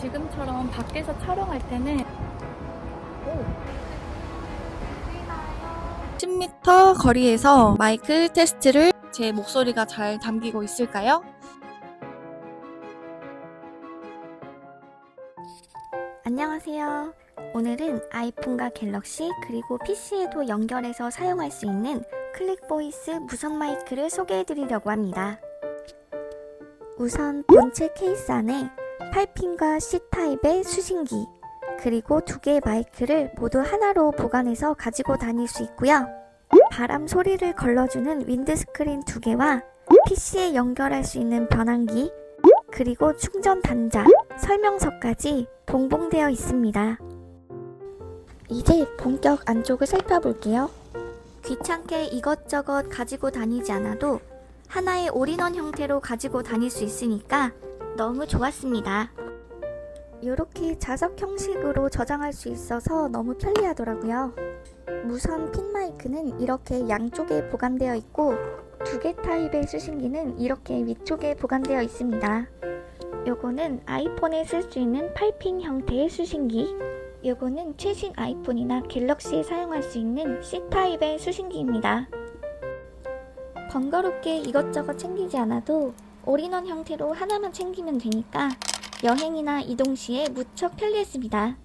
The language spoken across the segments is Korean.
지금처럼 밖에서 촬영할 때는 10m 거리에서 마이크 테스트를 제 목소리가 잘 담기고 있을까요? 안녕하세요. 오늘은 아이폰과 갤럭시 그리고 PC에도 연결해서 사용할 수 있는 클릭 보이스 무선 마이크를 소개해 드리려고 합니다. 우선 본체 케이스 안에 8핀과 C타입의 수신기 그리고 두 개의 마이크를 모두 하나로 보관해서 가지고 다닐 수 있고요. 바람 소리를 걸러주는 윈드스크린 두 개와 PC에 연결할 수 있는 변환기 그리고 충전 단자, 설명서까지 동봉되어 있습니다. 이제 본격 안쪽을 살펴볼게요. 귀찮게 이것저것 가지고 다니지 않아도 하나의 올인원 형태로 가지고 다닐 수 있으니까 너무 좋았습니다. 이렇게 자석 형식으로 저장할 수 있어서 너무 편리하더라고요. 무선 핀 마이크는 이렇게 양쪽에 보관되어 있고 두 개 타입의 수신기는 이렇게 위쪽에 보관되어 있습니다. 요거는 아이폰에 쓸 수 있는 8핀 형태의 수신기. 요거는 최신 아이폰이나 갤럭시에 사용할 수 있는 C타입의 수신기입니다. 번거롭게 이것저것 챙기지 않아도 올인원 형태로 하나만 챙기면 되니까 여행이나 이동 시에 무척 편리했습니다.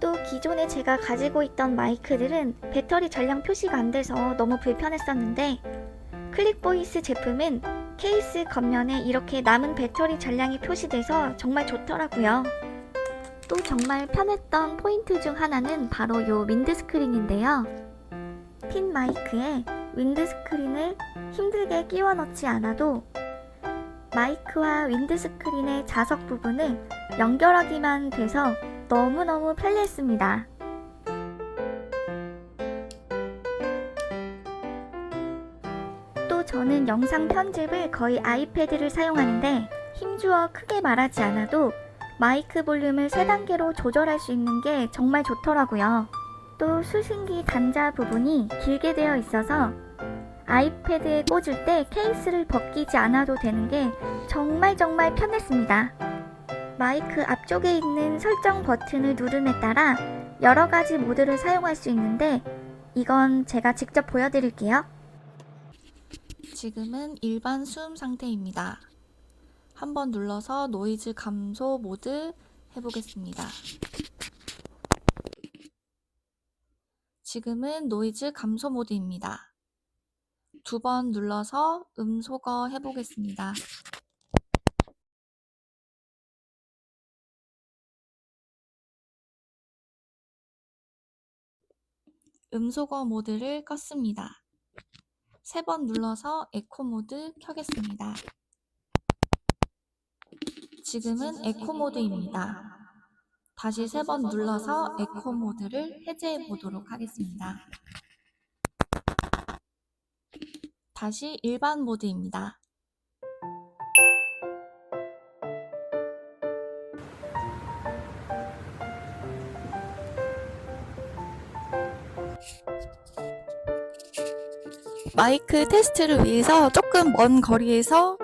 또 기존에 제가 가지고 있던 마이크들은 배터리 전량 표시가 안 돼서 너무 불편했었는데 클릭보이스 제품은 케이스 겉면에 이렇게 남은 배터리 잔량이 표시돼서 정말 좋더라고요. 또 정말 편했던 포인트 중 하나는 바로 요 윈드스크린인데요. 핀 마이크에 윈드스크린을 힘들게 끼워 넣지 않아도 마이크와 윈드스크린의 자석 부분을 연결하기만 돼서 너무너무 편리했습니다. 또 저는 영상 편집을 거의 아이패드를 사용하는데 힘주어 크게 말하지 않아도 마이크 볼륨을 3단계로 조절할 수 있는 게 정말 좋더라고요. 또 수신기 단자 부분이 길게 되어 있어서 아이패드에 꽂을 때 케이스를 벗기지 않아도 되는 게 정말 정말 편했습니다. 마이크 앞쪽에 있는 설정 버튼을 누름에 따라 여러 가지 모드를 사용할 수 있는데 이건 제가 직접 보여드릴게요. 지금은 일반 수음 상태입니다. 한번 눌러서 노이즈 감소 모드 해보겠습니다. 지금은 노이즈 감소 모드입니다. 두 번 눌러서 음소거 해보겠습니다. 음소거 모드를 껐습니다. 세 번 눌러서 에코 모드 켜겠습니다. 지금은 에코 모드입니다. 다시 세 번 눌러서 에코 모드를 해제해 보도록 하겠습니다. 다시 일반 모드입니다. 마이크 테스트를 위해서 조금 먼 거리에서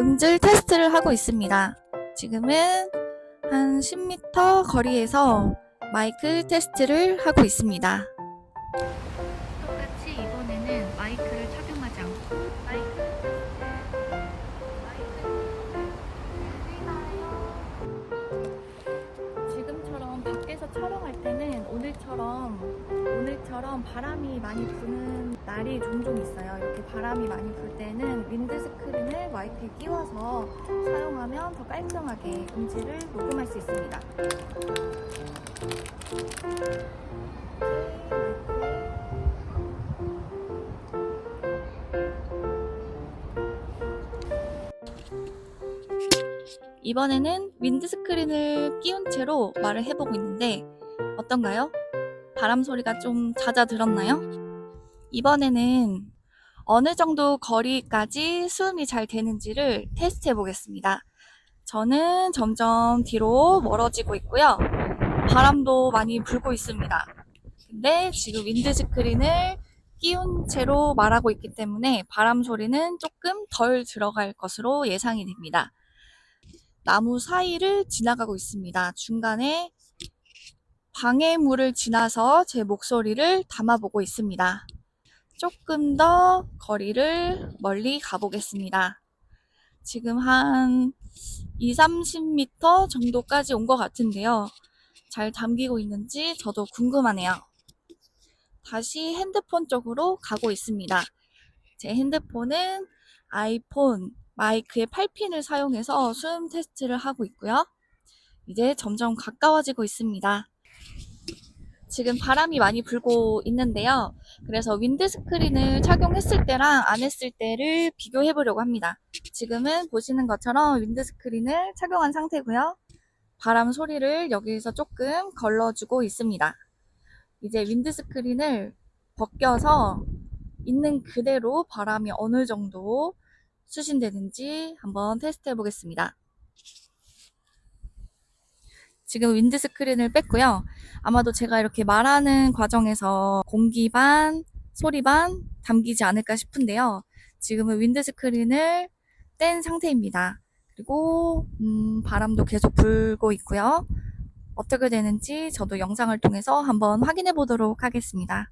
음질 테스트를 하고 있습니다. 지금은 한 10m 거리에서 마이크 테스트를 하고 있습니다. 오늘처럼 바람이 많이 부는 날이 종종 있어요. 이렇게 바람이 많이 불 때는 윈드 스크린을 마이크에 끼워서 사용하면 더 깔끔하게 음질을 녹음할 수 있습니다. 이번에는 윈드스크린을 끼운 채로 말을 해보고 있는데 어떤가요? 바람 소리가 좀 잦아들었나요? 이번에는 어느 정도 거리까지 수음이 잘 되는지를 테스트 해 보겠습니다. 저는 점점 뒤로 멀어지고 있고요. 바람도 많이 불고 있습니다. 근데 지금 윈드스크린을 끼운 채로 말하고 있기 때문에 바람 소리는 조금 덜 들어갈 것으로 예상이 됩니다. 나무 사이를 지나가고 있습니다. 중간에 방해물을 지나서 제 목소리를 담아보고 있습니다. 조금 더 거리를 멀리 가보겠습니다. 지금 한 2, 30m 정도까지 온 것 같은데요. 잘 담기고 있는지 저도 궁금하네요. 다시 핸드폰 쪽으로 가고 있습니다. 제 핸드폰은 아이폰 마이크의 8핀을 사용해서 수음 테스트를 하고 있고요. 이제 점점 가까워지고 있습니다. 지금 바람이 많이 불고 있는데요. 그래서 윈드 스크린을 착용했을 때랑 안 했을 때를 비교해 보려고 합니다. 지금은 보시는 것처럼 윈드 스크린을 착용한 상태고요. 바람 소리를 여기서 조금 걸러주고 있습니다. 이제 윈드 스크린을 벗겨서 있는 그대로 바람이 어느 정도 수신되는지 한번 테스트 해 보겠습니다. 지금 윈드 스크린을 뺐고요. 아마도 제가 이렇게 말하는 과정에서 공기 반, 소리 반 담기지 않을까 싶은데요. 지금은 윈드 스크린을 뗀 상태입니다. 그리고 음, 바람도 계속 불고 있고요. 어떻게 되는지 저도 영상을 통해서 한번 확인해 보도록 하겠습니다.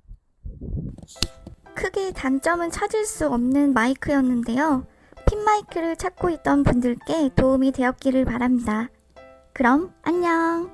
크게 단점은 찾을 수 없는 마이크였는데요. 핀 마이크를 찾고 있던 분들께 도움이 되었기를 바랍니다. 그럼 안녕!